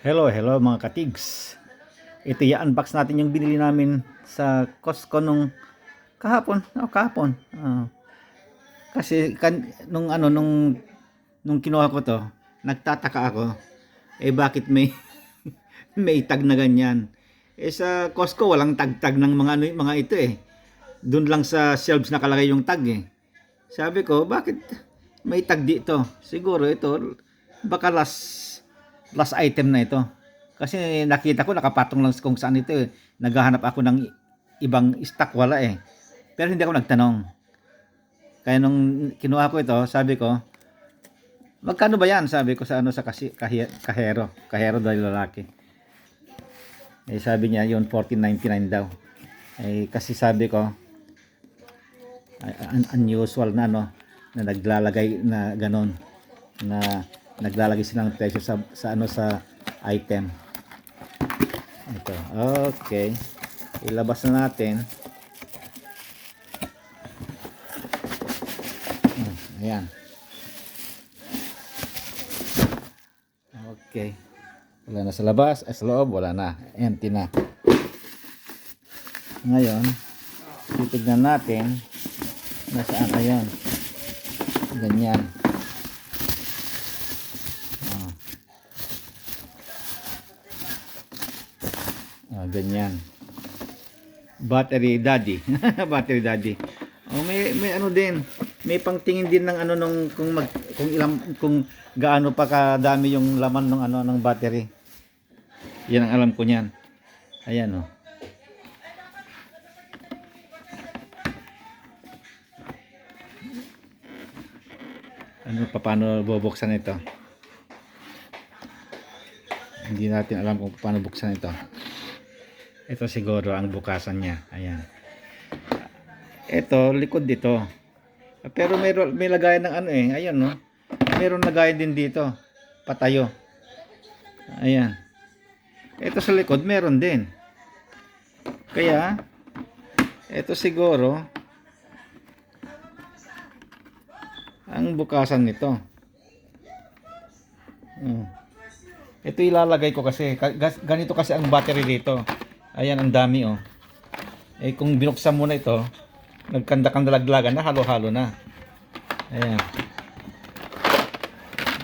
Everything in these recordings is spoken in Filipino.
Hello, hello mga katigs. Ito i-unbox natin yung binili namin sa Costco nung kahapon. Oh, kahapon. Ah. kasi kan, nung ano nung nung kinuha ko to, nagtataka ako. Eh bakit may may tag na ganyan? Eh sa Costco walang tag-tag ng mga ano, mga ito eh. Doon lang sa shelves nakalagay yung tag eh. Sabi ko, bakit may tag dito? Siguro ito baka last last item na ito. Kasi nakita ko nakapatong lang kung saan ito eh. Naghahanap ako ng ibang stock wala eh. Pero hindi ako nagtanong. Kaya nung kinuha ko ito, sabi ko, magkano ba yan? Sabi ko sa ano sa kasi, kahi, kahero. Kahero dahil lalaki. Eh sabi niya yun 14.99 daw. Eh kasi sabi ko un- unusual na no na naglalagay na ganon na naglalagay sila ng presyo sa, sa ano sa item. Ito. Okay. Ilabas na natin. Ayan. Okay. Wala na sa labas. Ay sa loob. Wala na. Empty na. Ngayon titignan natin nasaan ayan ganyan Ah, ganyan. Battery daddy. Battery daddy. Oh, may may ano din. May pangtingin din ng ano nung kung mag kung ilang kung gaano pa kadami yung laman ng ano ng battery. Yan ang alam ko niyan. Ayan oh. Ano pa paano bubuksan ito? Hindi natin alam kung paano buksan ito. Ito siguro ang bukasan niya. Ayan. Ito, likod dito. Pero ro- may lagayan ng ano eh. Ayan no. Meron lagayan din dito. Patayo. Ayan. Ito sa likod, meron din. Kaya, ito siguro, ang bukasan nito. Hmm. Ito ilalagay ko kasi ganito kasi ang battery dito. Ayan ang dami oh. Eh kung binuksan mo na ito, nagkanda-kandalaglagan na halo-halo na. Ayan.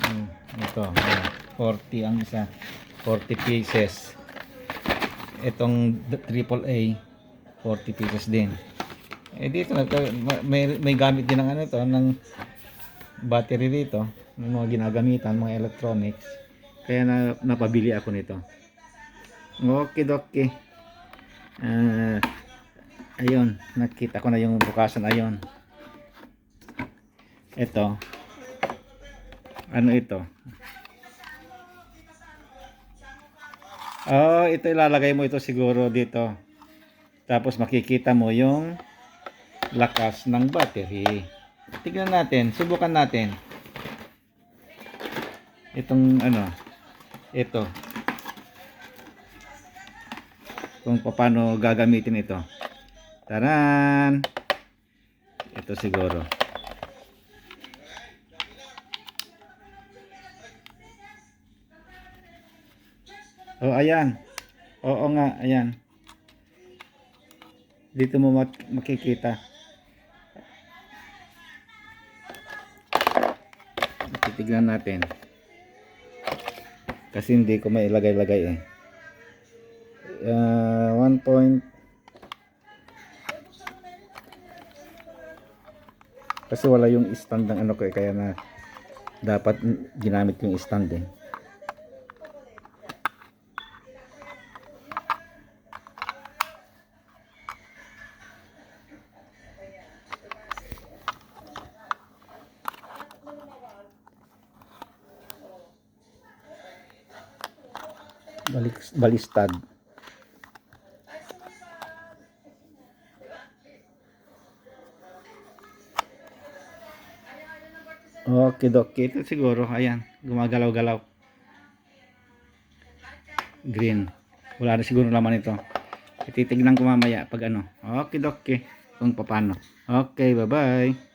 Hmm, ito, ayan. 40 ang isa. 40 pieces. Itong d- triple A 40 pieces din. Eh dito may may gamit din ng ano to ng battery dito, ng mga ginagamitan, mga electronics. Kaya na, napabili ako nito. Okay, okay. Ah, ayun, nakita ko na yung bukasan ayun. Ito. Ano ito? Oh, ito ilalagay mo ito siguro dito. Tapos makikita mo yung lakas ng battery. Tignan natin, subukan natin. Itong ano, ito. Kung paano gagamitin ito. Taran! Ito siguro. Oh, ayan. Oo nga, ayan. Dito mo mak- makikita. Titignan natin. Kasi hindi ko may ilagay-lagay eh. 1 point kasi wala yung stand ng ano ko eh, kaya na dapat ginamit yung stand eh. Balik, balistad. Okay, doke. Ito siguro, ayan, gumagalaw-galaw. Green. Wala na siguro laman ito. Titignan ko mamaya pag ano. Okay, doke. Kung paano. Okay, bye-bye.